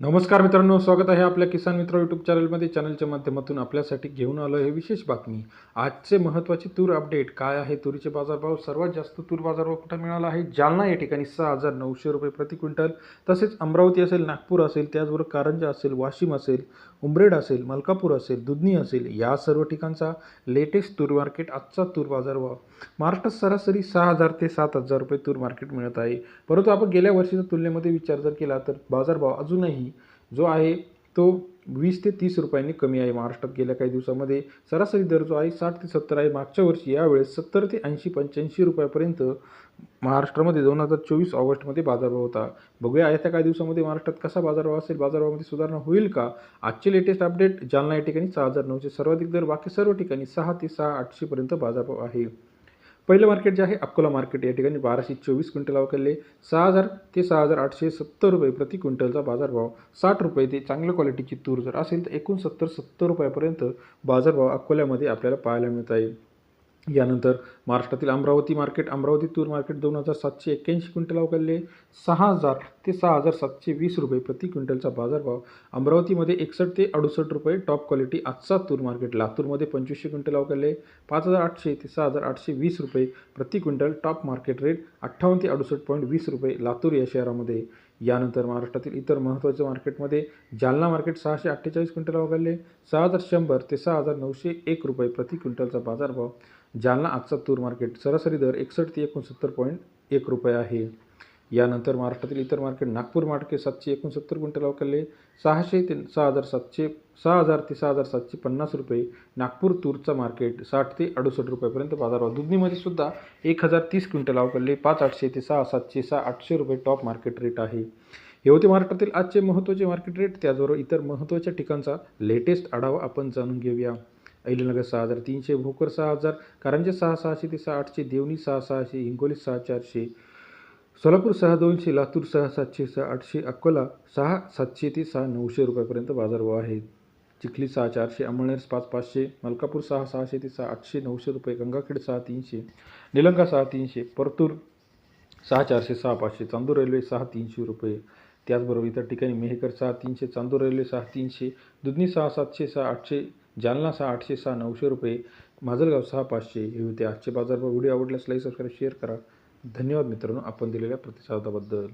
नमस्कार मित्रांनो स्वागत आहे आपल्या किसान मित्र यूट्यूब चॅनलमध्ये चॅनलच्या माध्यमातून आपल्यासाठी घेऊन आलो हे विशेष बातमी. आजचे महत्त्वाचे तूर अपडेट काय आहे? तुरीचे बाजारभाव सर्वात जास्त तूर बाजारभाव कुठे मिळाला आहे? जालना या ठिकाणी सहा हजार नऊशे रुपये प्रति क्विंटल. तसेच अमरावती असेल नागपूर असेल त्याचबरोबर कारंजा असेल वाशिम असेल उमरेड असेल मलकापूर असेल दुधनी असेल या सर्व ठिकाणचा लेटेस्ट तूर मार्केट आजचा तूर बाजारभाव. महाराष्ट्रात सरासरी सहा हजार ते सात हजार रुपये तूर मार्केट मिळत आहे. परंतु आपण गेल्या वर्षीच्या तुलनेमध्ये विचार जर केला तर बाजारभाव अजूनही जो आहे तो वीस ते तीस रुपयांनी कमी आहे महाराष्ट्रात गेल्या काही दिवसामध्ये. सरासरी दर जो आहे साठ ते सत्तर आहे. मागच्या वर्षी यावेळेस सत्तर ते ऐंशी पंच्याऐंशी रुपयापर्यंत महाराष्ट्रामध्ये दोन हजार चोवीस ऑगस्टमध्ये बाजारभाव होता. बघूया येत्या काही दिवसामध्ये महाराष्ट्रात कसा बाजारभाव असेल बाजारभावामध्ये सुधारणा होईल का? आजचे लेटेस्ट अपडेट जालना या ठिकाणी सहा हजार नऊशे सर्वाधिक दर. बाकी सर्व ठिकाणी सहा ते सहा आठशेपर्यंत बाजारभाव आहे. पहिलं मार्केट जे आहे अकोला मार्केट या ठिकाणी बाराशे चोवीस क्विंटल अवकलले सहा हजार ते सहा हजार आठशे सत्तर रुपये प्रति क्विंटलचा बाजारभाव. साठ रुपये ते चांगल्या क्वालिटीची तूर जर असेल तर एकूण सत्तर सत्तर रुपयापर्यंत बाजारभाव अकोल्यामध्ये आपल्याला पाहायला मिळत आहे. यानंतर महाराष्ट्रातील अमरावती मार्केट अमरावती तूर मार्केट दोन हजार सातशे एक्क्याऐंशी क्विंटल अवकलले सहा हजार ते सहा हजार सातशे वीस रुपये प्रति क्विंटलचा बाजारभाव. अमरावतीमध्ये एकसष्ट ते अडुसष्ट रुपये टॉप क्वालिटी आजचा तूर मार्केट लातूरमध्ये पंचवीसशे क्विंटल अवकलले पाच हजार आठशे ते सहा हजार आठशे वीस रुपये प्रति क्विंटल टॉप मार्केट रेट अठ्ठावन्न ते अडुसष्ट पॉईंट वीस रुपये लातूर या शहरामध्ये. यानंतर महाराष्ट्रातील इतर महत्त्वाच्या मार्केटमध्ये जालना मार्केट सहाशे अठ्ठेचाळीस क्विंटल वगळले. सहा हजार शंभर ते सहा हजार नऊशे एक रुपये प्रति क्विंटलचा बाजारभाव जालना आजचा तूर मार्केट सरासरी दर एकसष्ट ते एकोणसत्तर पॉईंट एक रुपये आहे. यानंतर महाराष्ट्रातील इतर मार्केट नागपूर मार्केट सातशे एकोणसत्तर क्विंटल अवकलले सहाशे ते सहा हजार सातशे सहा हजार ते सहा हजार सातशे पन्नास रुपये. नागपूर तूरचा मार्केट साठ ते अडुसष्ट रुपयापर्यंत बाजारभाव दुधनीमध्ये सुद्धा एक हजार तीस क्विंटल अवकलले पाच आठशे ते सहा सातशे सहा आठशे रुपये टॉप मार्केट रेट आहे. हे होते महाराष्ट्रातील आजचे महत्त्वाचे मार्केट रेट त्याचबरोबर इतर महत्त्वाच्या ठिकाणचा लेटेस्ट आढावा आपण जाणून घेऊया. अहिल्यानगर सहा हजार तीनशे भोकर सहा हजार कारंजे सहा सहाशे ते सहा आठशे देवणी सहा सहाशे हिंगोली सहा चारशे सोलापूर सहा दोनशे लातूर सहा सातशे सहा आठशे अकोला सहा सातशे ते सहा नऊशे रुपयापर्यंत बाजारभाव आहे. चिखली सहा चारशे अमळनेर पाच पाचशे मलकापूर सहा सहाशे ते सहा आठशे नऊशे रुपये गंगाखेड सहा तीनशे निलंगा सहा तीनशे परतूर सहा चारशे सहा पाचशे चांदूर रेल्वे सहा तीनशे रुपये. त्याचबरोबर इतर ठिकाणी मेहकर सहा तीनशे चांदूर रेल्वे सहा तीनशे दुधनी सहा सातशे सहा आठशे जालना सहा आठशे सहा नऊशे रुपये माजलगाव सहा पाचशे. हे होते आजचे बाजारभाव. व्हिडिओ आवडल्यास लाईक सबस्क्राईब शेअर करा. धन्यवाद मित्रांनो आपण दिलेल्या प्रतिसादाबद्दल.